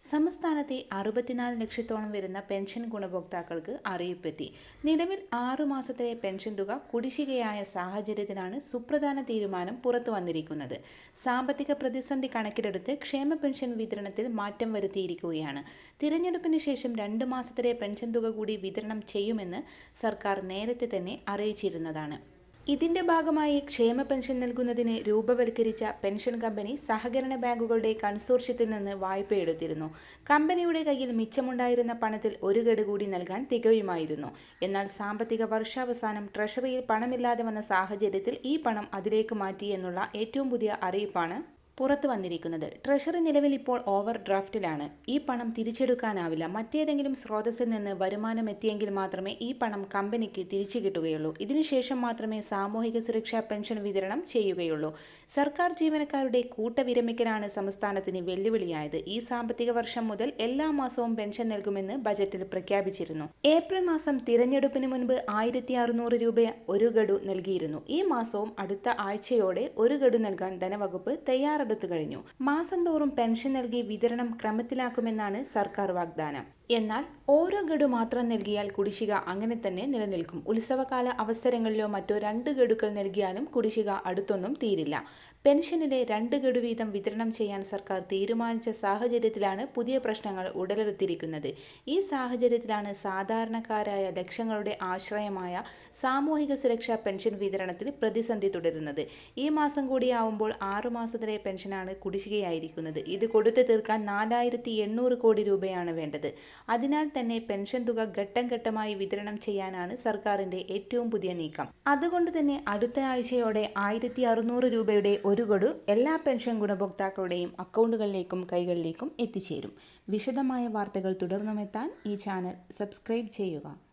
സംസ്ഥാനത്തെ അറുപത്തിനാല് ലക്ഷത്തോളം വരുന്ന പെൻഷൻ ഗുണഭോക്താക്കൾക്ക് അറിയിപ്പെത്തി. നിലവിൽ ആറു മാസത്തിലെ പെൻഷൻ തുക കുടിശ്ശികയായ സാഹചര്യത്തിലാണ് സുപ്രധാന തീരുമാനം പുറത്തു വന്നിരിക്കുന്നത്. സാമ്പത്തിക പ്രതിസന്ധി കണക്കിലെടുത്ത് ക്ഷേമ പെൻഷൻ വിതരണത്തിൽ മാറ്റം വരുത്തിയിരിക്കുകയാണ്. തിരഞ്ഞെടുപ്പിന് ശേഷം രണ്ട് മാസത്തിലെ പെൻഷൻ തുക കൂടി വിതരണം ചെയ്യുമെന്ന് സർക്കാർ നേരത്തെ തന്നെ അറിയിച്ചിരുന്നതാണ്. ഇതിന്റെ ഭാഗമായി ക്ഷേമ പെൻഷൻ നൽകുന്നതിന് രൂപവൽക്കരിച്ച പെൻഷൻ കമ്പനി സഹകരണ ബാങ്കുകളുടെ കൺസോർഷ്യത്തിൽ നിന്ന് വായ്പയെടുത്തിരുന്നു കമ്പനിയുടെ കയ്യിൽ മിച്ചമുണ്ടായിരുന്ന പണത്തിൽ ഒരു ഗഡു കൂടി നൽകാൻ തികയുമായിരുന്നു. എന്നാൽ സാമ്പത്തിക വർഷാവസാനം ട്രഷറിയിൽ പണമില്ലാതെ വന്ന സാഹചര്യത്തിൽ ഈ പണം അതിലേക്ക് മാറ്റി എന്നുള്ള ഏറ്റവും പുതിയ അറിയിപ്പാണ് പുറത്തു വന്നിരിക്കുന്നത്. ട്രഷറി നിലവിൽ ഇപ്പോൾ ഓവർ ഡ്രാഫ്റ്റിലാണ് ഈ പണം തിരിച്ചെടുക്കാനാവില്ല. മറ്റേതെങ്കിലും സ്രോതസ്സിൽ നിന്ന് വരുമാനം എത്തിയെങ്കിൽ മാത്രമേ ഈ പണം കമ്പനിക്ക് തിരിച്ചു കിട്ടുകയുള്ളൂ. ഇതിനുശേഷം മാത്രമേ സാമൂഹിക സുരക്ഷാ പെൻഷൻ വിതരണം ചെയ്യുകയുള്ളൂ. സർക്കാർ ജീവനക്കാരുടെ കൂട്ടവിരമിക്കലാണ് സംസ്ഥാനത്തിന് വെല്ലുവിളിയായത്. ഈ സാമ്പത്തിക വർഷം മുതൽ എല്ലാ മാസവും പെൻഷൻ നൽകുമെന്ന് ബജറ്റിൽ പ്രഖ്യാപിച്ചിരുന്നു. ഏപ്രിൽ മാസം തിരഞ്ഞെടുപ്പിന് മുൻപ് ആയിരത്തി അറുന്നൂറ് രൂപ ഒരു ഗഡു നൽകിയിരുന്നു. ഈ മാസവും അടുത്ത ആഴ്ചയോടെ ഒരു ഗഡു നൽകാൻ ധനവകുപ്പ് തയ്യാറെടുത്തു കഴിഞ്ഞു മാസം തോറും പെൻഷൻ നൽകി വിതരണം ക്രമത്തിലാക്കുമെന്നാണ് സർക്കാർ വാഗ്ദാനം. എന്നാൽ ഓരോ ഗഡു മാത്രം നൽകിയാൽ കുടിശ്ശിക അങ്ങനെ തന്നെ നിലനിൽക്കും. ഉത്സവകാല അവസരങ്ങളിലോ മറ്റോ രണ്ട് ഗഡുക്കൾ നൽകിയാലും കുടിശ്ശിക അടുത്തൊന്നും തീരില്ല. പെൻഷനിലെ രണ്ട് ഗഡു വീതം വിതരണം ചെയ്യാൻ സർക്കാർ തീരുമാനിച്ച സാഹചര്യത്തിലാണ് പുതിയ പ്രശ്നങ്ങൾ ഉടലെടുത്തിരിക്കുന്നത്. ഈ സാഹചര്യത്തിലാണ് സാധാരണക്കാരായ ലക്ഷങ്ങളുടെ ആശ്രയമായ സാമൂഹിക സുരക്ഷാ പെൻഷൻ വിതരണത്തിൽ പ്രതിസന്ധി തുടരുന്നത്. ഈ മാസം കൂടിയാവുമ്പോൾ ആറുമാസത്തിലെ പെൻഷനാണ് കുടിശ്ശികയായിരിക്കുന്നത്. ഇത് കൊടുത്തു തീർക്കാൻ നാലായിരത്തി കോടി രൂപയാണ് വേണ്ടത്. അതിനാൽ തന്നെ പെൻഷൻ തുക ഘട്ടം ഘട്ടമായി വിതരണം ചെയ്യാനാണ് സർക്കാരിന്റെ ഏറ്റവും പുതിയ നീക്കം. അതുകൊണ്ട് തന്നെ അടുത്ത ആഴ്ചയോടെ ആയിരത്തി അറുന്നൂറ് രൂപയുടെ ഒരു ഗഡു എല്ലാ പെൻഷൻ ഗുണഭോക്താക്കളുടെയും അക്കൗണ്ടുകളിലേക്കും കൈകളിലേക്കും എത്തിച്ചേരും. വിശദമായ വാർത്തകൾ തുടർന്നുമെത്താൻ ഈ ചാനൽ സബ്സ്ക്രൈബ് ചെയ്യുക.